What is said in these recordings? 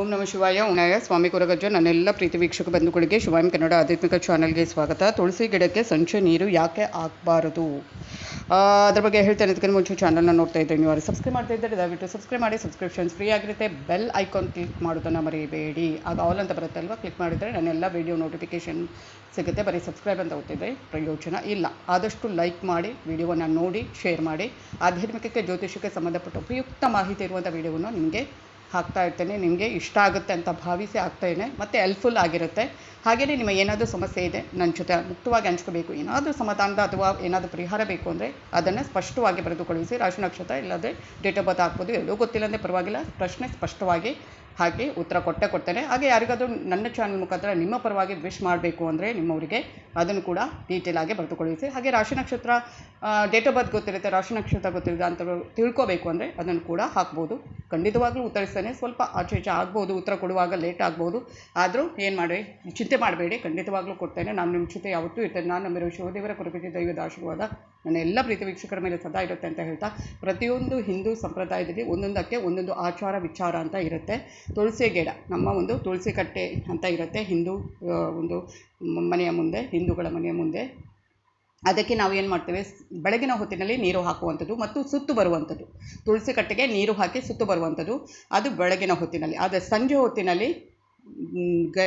ಓಂ ನಮ ಶಿವಾಯ ಉನಾಯ ಸ್ವಾಮಿ ಕೊರಗಜ್ಜ, ನನ್ನೆಲ್ಲ ಪ್ರೀತಿ ವೀಕ್ಷಕ ಬಂಧುಗಳಿಗೆ ಶಿವಾಯಂ ಕನ್ನಡ ಆಧ್ಯಾತ್ಮಿಕ ಚಾನಲ್ಗೆ ಸ್ವಾಗತ. ತುಳಸಿ ಗಿಡಕ್ಕೆ ಸಂಚೆ ನೀರು ಯಾಕೆ ಆಗಬಾರದು? ಅದ್ರ ಬಗ್ಗೆ ಹೇಳ್ತೇನೆ ಅದಕ್ಕೆ ಮುಂಚೆ ಚಾನಲ್ನ ನೋಡ್ತಾ ಇದ್ದರೆ ನೀವು ಸಬ್ಸ್ಕ್ರೈಬ್ ಮಾಡ್ತಾ ಇದ್ದರೆ ದಯವಿಟ್ಟು ಸಬ್ಸ್ಕ್ರೈಬ್ ಮಾಡಿ ಸಬ್ಸ್ಕ್ರಿಪ್ಷನ್ಸ್ ಫ್ರೀ ಆಗಿರುತ್ತೆ. ಬೆಲ್ ಐಕಾನ್ ಕ್ಲಿಕ್ ಮಾಡೋದನ್ನು ಮರಿಬೇಡಿ. ಆಗ ಆಲ್ ಅಂತ ಅಲ್ವಾ ಕ್ಲಿಕ್ ಮಾಡಿದರೆ ನನ್ನೆಲ್ಲ ವಿಡಿಯೋ ನೋಟಿಫಿಕೇಷನ್ ಸಿಗುತ್ತೆ. ಬರೀ ಸಬ್ಸ್ಕ್ರೈಬ್ ಅಂತ ಓದ್ತಿದ್ರೆ ಪ್ರಯೋಜನ ಇಲ್ಲ. ಆದಷ್ಟು ಲೈಕ್ ಮಾಡಿ ವಿಡಿಯೋವನ್ನು ನೋಡಿ ಶೇರ್ ಮಾಡಿ. ಆಧ್ಯಾತ್ಮಿಕಕ್ಕೆ ಜ್ಯೋತಿಷಕ್ಕೆ ಸಂಬಂಧಪಟ್ಟ ಉಪಯುಕ್ತ ಮಾಹಿತಿ ಇರುವಂಥ ವಿಡಿಯೋವನ್ನು ನಿಮಗೆ ಹಾಕ್ತಾ ಇರ್ತೇನೆ, ನಿಮಗೆ ಇಷ್ಟ ಆಗುತ್ತೆ ಅಂತ ಭಾವಿಸಿ ಹಾಕ್ತೇನೆ ಮತ್ತು ಹೆಲ್ಪ್ಫುಲ್ ಆಗಿರುತ್ತೆ. ಹಾಗೆಯೇ ನಿಮ್ಮ ಏನಾದರೂ ಸಮಸ್ಯೆ ಇದೆ ನನ್ನ ಜೊತೆ ಮುಕ್ತವಾಗಿ ಹಂಚ್ಕೋಬೇಕು, ಏನಾದರೂ ಸಮಾಧಾನದ ಅಥವಾ ಏನಾದರೂ ಪರಿಹಾರ ಬೇಕು ಅಂದರೆ ಅದನ್ನು ಸ್ಪಷ್ಟವಾಗಿ ಬರೆದು ಕಳುಹಿಸಿ ರಾಶಿ ನಕ್ಷತ್ರ ಇಲ್ಲದೆ ಡೇಟ್ ಆಫ್ ಬರ್ತ್ ಹಾಕ್ಬೋದು ಎಲ್ಲೂ ಗೊತ್ತಿಲ್ಲ ಅಂದರೆ ಪರವಾಗಿಲ್ಲ. ಪ್ರಶ್ನೆ ಸ್ಪಷ್ಟವಾಗಿ ಹಾಕಿ ಉತ್ತರ ಕೊಟ್ಟೇ ಕೊಡ್ತೇನೆ. ಹಾಗೆ ಯಾರಿಗಾದರೂ ನನ್ನ ಚಾನಲ್ ಮುಖಾಂತರ ನಿಮ್ಮ ಪರವಾಗಿ ವಿಶ್ ಮಾಡಬೇಕು ಅಂದರೆ ನಿಮ್ಮವರಿಗೆ ಅದನ್ನು ಕೂಡ ಡೀಟೇಲ್ ಆಗಿ ಬರೆದು ಕಳುಹಿಸಿ ಹಾಗೆ ರಾಶಿ ನಕ್ಷತ್ರ ಡೇಟ್ ಆಫ್ ಬರ್ತ್ ಗೊತ್ತಿರುತ್ತೆ. ರಾಶಿ ನಕ್ಷತ್ರ ಗೊತ್ತಿರುತ್ತೆ ಅಂತ ತಿಳ್ಕೋಬೇಕು ಅಂದರೆ ಅದನ್ನು ಕೂಡ ಹಾಕ್ಬೋದು. ಖಂಡಿತವಾಗ್ಲೂ ಉತ್ತರಿಸ್ತೇನೆ. ಸ್ವಲ್ಪ ಆಚೆ ಈಚೆ ಆಗ್ಬೋದು. ಉತ್ತರ ಕೊಡುವಾಗ ಲೇಟ್ ಆಗ್ಬೋದು. ಆದರೂ ಏನು ಮಾಡಿ ಚಿಂತೆ ಮಾಡಬೇಡಿ. ಖಂಡಿತವಾಗ್ಲೂ ಕೊಡ್ತೇನೆ. ನಾನು ನಿಮ್ಮ ಜೊತೆ ಯಾವತ್ತೂ ಇರ್ತೇನೆ. ನಾನು ನಮ್ಮ ಶಿವದೇವರ ಕುರಿತು ದೈವದ ಆಶೀರ್ವಾದ ನನ್ನ ಎಲ್ಲ ಪ್ರೀತಿ ವೀಕ್ಷಕರ ಮೇಲೆ ಸದಾ ಇರುತ್ತೆ ಅಂತ ಹೇಳ್ತಾ, ಪ್ರತಿಯೊಂದು ಹಿಂದೂ ಸಂಪ್ರದಾಯದಲ್ಲಿ ಒಂದೊಂದಕ್ಕೆ ಒಂದೊಂದು ಆಚಾರ ವಿಚಾರ ಅಂತ ಇರುತ್ತೆ. ತುಳಸಿ ಗಿಡ ನಮ್ಮ ಒಂದು ತುಳಸಿ ಕಟ್ಟೆ ಅಂತ ಇರುತ್ತೆ. ಹಿಂದೂ ಒಂದು ಮನೆಯ ಮುಂದೆ, ಹಿಂದೂಗಳ ಮನೆಯ ಮುಂದೆ. ಅದಕ್ಕೆ ನಾವು ಏನು ಮಾಡ್ತೇವೆ? ಬೆಳಗಿನ ಹೊತ್ತಿನಲ್ಲಿ ನೀರು ಹಾಕುವಂಥದ್ದು ಮತ್ತು ಸುತ್ತು ಬರುವಂಥದ್ದು. ತುಳಸಿ ಕಟ್ಟೆಗೆ ನೀರು ಹಾಕಿ ಸುತ್ತು ಬರುವಂಥದ್ದು. ಅದು ಬೆಳಗಿನ ಹೊತ್ತಿನಲ್ಲಿ. ಆದರೆ ಸಂಜೆ ಹೊತ್ತಿನಲ್ಲಿ ಗ,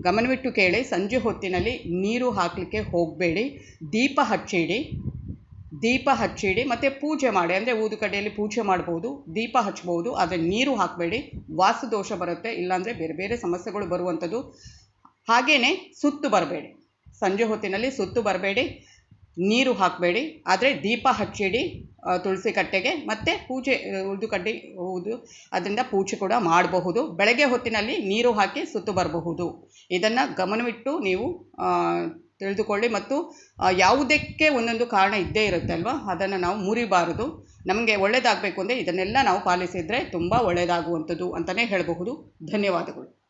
ಗಮನವಿಟ್ಟು ಕೇಳಿ, ಸಂಜೆ ಹೊತ್ತಿನಲ್ಲಿ ನೀರು ಹಾಕಲಿಕ್ಕೆ ಹೋಗಬೇಡಿ. ದೀಪ ಹಚ್ಚಿಡಿ. ದೀಪ ಹಚ್ಚಿಡಿ, ಮತ್ತು ಪೂಜೆ ಮಾಡಿ. ಅಂದರೆ ಊದುಕಡೆಯಲ್ಲಿ ಪೂಜೆ ಮಾಡ್ಬೋದು, ದೀಪ ಹಚ್ಬೋದು, ಆದರೆ ನೀರು ಹಾಕಬೇಡಿ. ವಾಸದೋಷ ದೋಷ ಬರುತ್ತೆ, ಇಲ್ಲಾಂದರೆ ಬೇರೆ ಬೇರೆ ಸಮಸ್ಯೆಗಳು ಬರುವಂಥದ್ದು. ಹಾಗೆಯೇ ಸುತ್ತು ಬರಬೇಡಿ. ಸಂಜೆ ಹೊತ್ತಿನಲ್ಲಿ ಸುತ್ತು ಬರಬೇಡಿ, ನೀರು ಹಾಕಬೇಡಿ, ಆದರೆ ದೀಪ ಹಚ್ಚಿಡಿ ತುಳಸಿ ಕಟ್ಟೆಗೆ, ಮತ್ತು ಪೂಜೆ ಉದ್ದು ಕಡ್ಡಿ ಹೌದು ಅದರಿಂದ ಪೂಜೆ ಕೂಡ ಮಾಡಬಹುದು. ಬೆಳಗ್ಗೆ ಹೊತ್ತಿನಲ್ಲಿ ನೀರು ಹಾಕಿ ಸುತ್ತು ಬರಬಹುದು. ಇದನ್ನು ಗಮನವಿಟ್ಟು ನೀವು ತಿಳಿದುಕೊಳ್ಳಿ ಮತ್ತು ಯಾವುದಕ್ಕೆ ಒಂದೊಂದು ಕಾರಣ ಇದ್ದೇ ಇರುತ್ತೆ ಅಲ್ವಾ? ಅದನ್ನು ನಾವು ಮುರಿಬಾರದು. ನಮಗೆ ಒಳ್ಳೆಯದಾಗಬೇಕು ಅಂದರೆ ಇದನ್ನೆಲ್ಲ ನಾವು ಪಾಲಿಸಿದರೆ ತುಂಬ ಒಳ್ಳೆಯದಾಗುವಂಥದ್ದು ಅಂತಲೇ ಹೇಳಬಹುದು. ಧನ್ಯವಾದಗಳು.